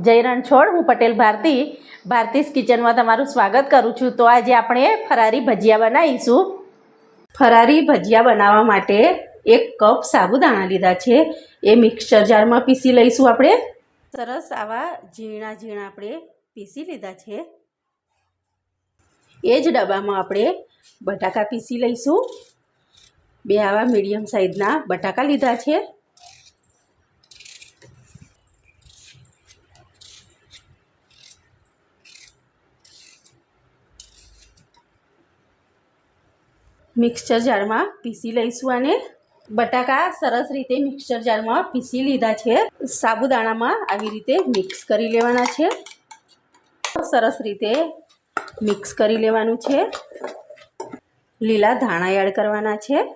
જય રણછોડ, હું પટેલ ભારતી, ભારતીસ કિચનમાં તમારું સ્વાગત કરું છું. તો આજે આપણે ફરારી ભજીયા બનાવીશું. ફરારી ભજીયા બનાવવા માટે એક કપ સાબુદાણા લીધા છે. એ મિક્સર જારમાં પીસી લઈશું આપણે. સરસ આવા ઝીણા ઝીણા આપણે પીસી લીધા છે. એ જ ડબ્બામાં આપણે બટાકા પીસી લઈશું. બે આવા મીડિયમ સાઇઝના બટાકા લીધા છે. મિક્સચર જારમાં પીસી લઈશું અને બટાકા સરસ રીતે મિક્સચર જારમાં પીસી લીધા છે. સાબુદાણામાં આવી રીતે મિક્સ કરી લેવાના છે. સરસ રીતે મિક્સ કરી લેવાનું છે. લીલા ધાણા એડ કરવાના છે.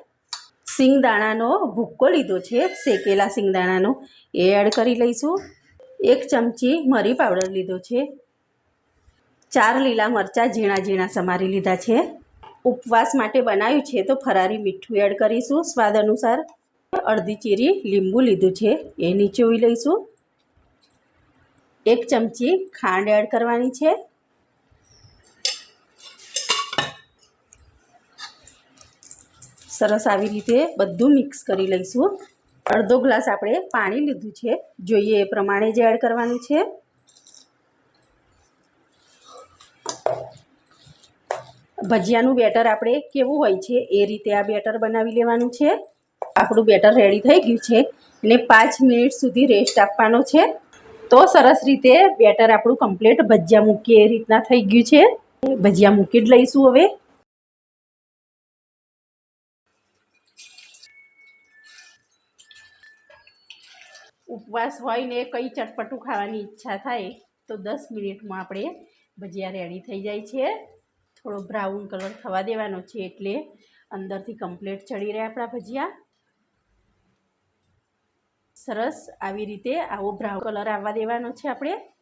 સિંગદાણાનો ભૂક્કો લીધો છે. શેકેલા સિંગદાણાનો એ એડ કરી લઈશું. એક ચમચી મરી પાવડર લીધો છે. ચાર લીલા મરચાં ઝીણા ઝીણા સમારી લીધા છે. ઉપવાસ માટે બનાવ્યું છે, તો ફરારી મીઠું એડ કરીશું. સ્વાદ અનુસાર અડધી ચીરી લીંબુ લીધું છે, એ નીચોવી લઈશું. એક ચમચી ખાંડ એડ કરવાની છે. સરસ આવી રીતે બધું મિક્સ કરી લઈશું. અડધો ગ્લાસ આપણે પાણી લીધું છે, જોઈએ એ પ્રમાણે જ એડ કરવાનું છે. ભજીયાનું બેટર આપણે કેવું હોય છે, એ રીતે આ બેટર બનાવી લેવાનું છે. આપણું બેટર રેડી થઈ ગયું છે અને પાંચ મિનિટ સુધી રેસ્ટ આપવાનો છે. તો સરસ રીતે બેટર આપણું કમ્પ્લીટ ભજીયા મૂકીએ એ રીતના થઈ ગયું છે. ભજીયા મૂકી જ લઈશું હવે. ઉપવાસ હોય ને કંઈ ચટપટું ખાવાની ઈચ્છા થાય, તો દસ મિનિટમાં આપણે ભજીયા રેડી થઈ જાય છે. થોડો બ્રાઉન કલર થવા દેવાનો છે એટલે અંદરથી કમ્પ્લીટ ચડી રહે આપણા ભજીયા. સરસ આવી રીતે આવો બ્રાઉન કલર આવવા દેવાનો છે આપણે.